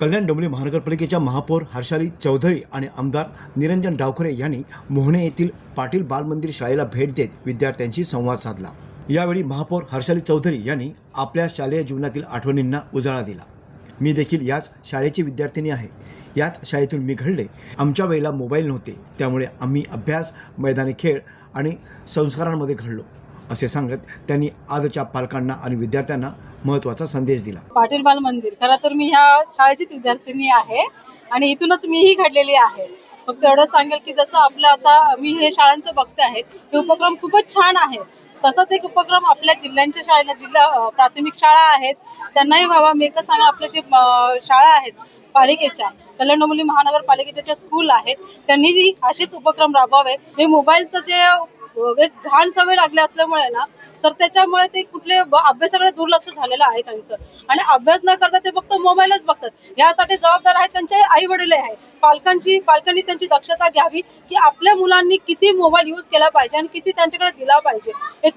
कल्याण डोंबिवली महानगरपालिकेच्या महापौर हर्षाली चौधरी आणि आमदार निरंजन डावखरे यांनी मोहणे येथील पाटील बालमंदिर शाळेला भेट देत विद्यार्थ्यांशी संवाद साधला. यावेळी महापौर हर्षाली चौधरी यांनी आपल्या शालेय जीवनातील आठवणींना उजाळा दिला. मी देखील याच शाळेची विद्यार्थिनी आहे. याच शाळेतून मी घडले. आमच्या वेळेला मोबाईल नव्हते. त्यामुळे आम्ही अभ्यास मैदानी खेळ आणि संस्कारांमध्ये घडलो. असे सांगत त्यांनी आजच्या पालकांना आणि विद्यार्थ्यांना महत्त्वाचा संदेश दिला. पाटील बाल मंदिर. खरं तर मी ह्या शाळेचीच विद्यार्थिनी आहे आणि इथूनच मीही घडलेली आहे. फक्त एवढं सांगेल की जसं आपलं आता मी हे शाळांचं बघते आहे हे उपक्रम खूपच छान आहे. तसाच एक उपक्रम आपल्या जिल्ह्यांच्या शाळेला जिल्हा प्राथमिक शाळा आहेत. त्यांनाही व्हावा. मी एकच सांगा आपल्या जे शाळा आहेत पालिकेच्या कल्याण डोंबिवली महानगरपालिकेच्या ज्या स्कूल आहेत त्यांनी जी असेच उपक्रम राबवावे. हे मोबाईलचं जे घाण सवय लागली असल्यामुळे ना सर त्याच्यामुळे ते कुठले अभ्यासाकडे दुर्लक्ष झालेलं आहे त्यांचं. आणि अभ्यास न करता ते फक्त मोबाईलच बघतात. यासाठी जबाबदार आहेत त्यांचे आई वडील आहे. पालकांची पालकांनी त्यांची दक्षता घ्यावी की आपल्या मुलांनी किती मोबाईल यूज केला पाहिजे आणि किती त्यांच्याकडे दिला पाहिजे. एक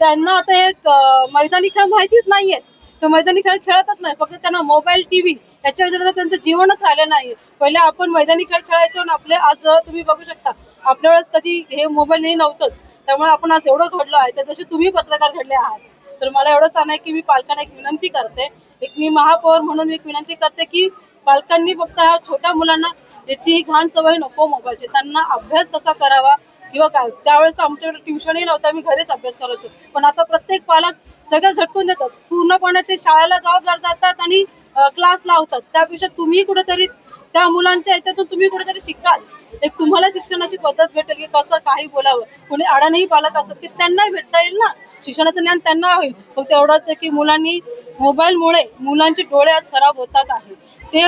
त्यांना आता एक मैदानी खेळ माहितीच नाहीयेत तर मैदानी खेळ खेळतच नाही. फक्त त्यांना मोबाईल टीव्ही याच्या विचारात त्यांचं जीवनच राहिलं नाही पहिले आपण मैदानी खेळ खेळायचो आणि आपले आज तुम्ही बघू शकता आपल्या वेळेस कधी हे मोबाईल हे नव्हतंच. त्यामुळे आपण आज एवढं घडलो आहे तर जसे तुम्ही पत्रकार घडले आहात तर मला एवढं सांगाय की मी पालकांना एक विनंती करते एक मी महापौर म्हणून एक विनंती करते की पालकांनी फक्त ह्या छोट्या मुलांना याची घाण सवय नको मोबाईलची त्यांना अभ्यास कसा करावा किंवा काय? त्यावेळेस आमच्याकडे ट्युशनही नव्हतं आम्ही घरीच अभ्यास करायचो. पण आता प्रत्येक पालक सगळं झटकून देतात. पूर्णपणे ते शाळेला जबाबदार जातात आणि क्लास लावतात. त्यापेक्षा तुम्ही कुठेतरी त्या मुलांच्या याच्यातून तुम्ही कुठेतरी शिकाल. एक तुम्हाला शिक्षणाची पद्धत भेटेल की कसं काही बोलावं. कोणी अडाणीही पालक असतात की त्यांनाही भेटता येईल ना? शिक्षणाचं ज्ञान त्यांना होईल. फक्त एवढंच आहे की मुलांनी मोबाईलमुळे मुलांचे डोळे आज खराब होतात आहे. ते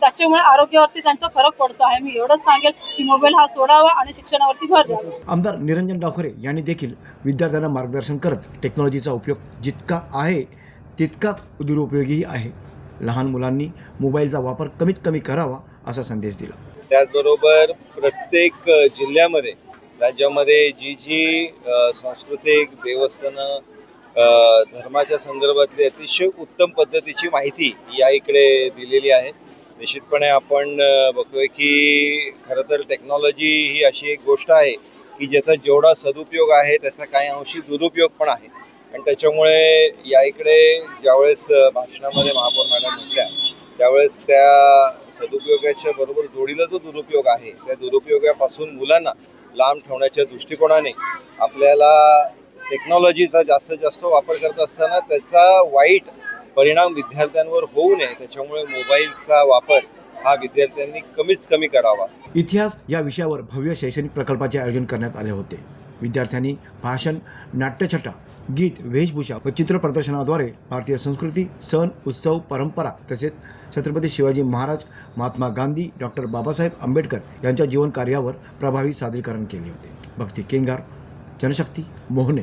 त्याच्यामुळे आरोग्यावरती त्यांचा फरक पडतो आहे. मी एवढंच सांगेल की मोबाईल हा सोडावा आणि शिक्षणावरती भर द्यावा. आमदार निरंजन डाखोरे यांनी देखील विद्यार्थ्यांना मार्गदर्शन करत टेक्नॉलॉजीचा उपयोग जितका आहे तितकाच दुरुपयोगीही आहे. लहान मुलांनी मोबाईलचा वापर कमीत कमी करावा असा संदेश दिला. त्याचबरोबर प्रत्येक जिल्ह्यामध्ये राज्यामध्ये जी जी सांस्कृतिक देवस्थानं धर्माच्या संदर्भातली अतिशय उत्तम पद्धतीची माहिती या इकडे दिलेली आहे. निश्चितपणे आपण बघतोय की खरं तर टेक्नॉलॉजी ही अशी एक गोष्ट आहे की ज्याचा जेवढा सदुपयोग आहे त्याचा काही अंशी दुरुपयोग पण आहे. आणि त्याच्यामुळे या इकडे ज्यावेळेस भाषणामध्ये महापौर मॅडम म्हटल्या त्यावेळेस त्या सदुपयोगाच्या बरोबर जोडीला जो दुरुपयोग आहे त्या दुरुपयोगापासून मुलांना लांब ठेवण्याच्या दृष्टिकोनाने आपल्याला टेक्नॉलॉजीचा जास्तीत जास्त वापर करत असताना त्याचा वाईट परिणाम विद्यार्थ्यांवर होऊ नये. त्याच्यामुळे मोबाईलचा वापर हा विद्यार्थ्यांनी कमीच कमी करावा. इतिहास या विषयावर भव्य शैक्षणिक प्रकल्पाचे आयोजन करण्यात आले होते. विद्यार्थ्यांनी भाषण नाट्यछटा गीत वेशभूषा व चित्र प्रदर्शनाद्वारे भारतीय संस्कृती सण उत्सव परंपरा तसेच छत्रपती शिवाजी महाराज महात्मा गांधी डॉक्टर बाबासाहेब आंबेडकर यांच्या जीवन कार्यावर प्रभावी सादरीकरण केले होते. भक्ती केंगार जनशक्ती मोहने.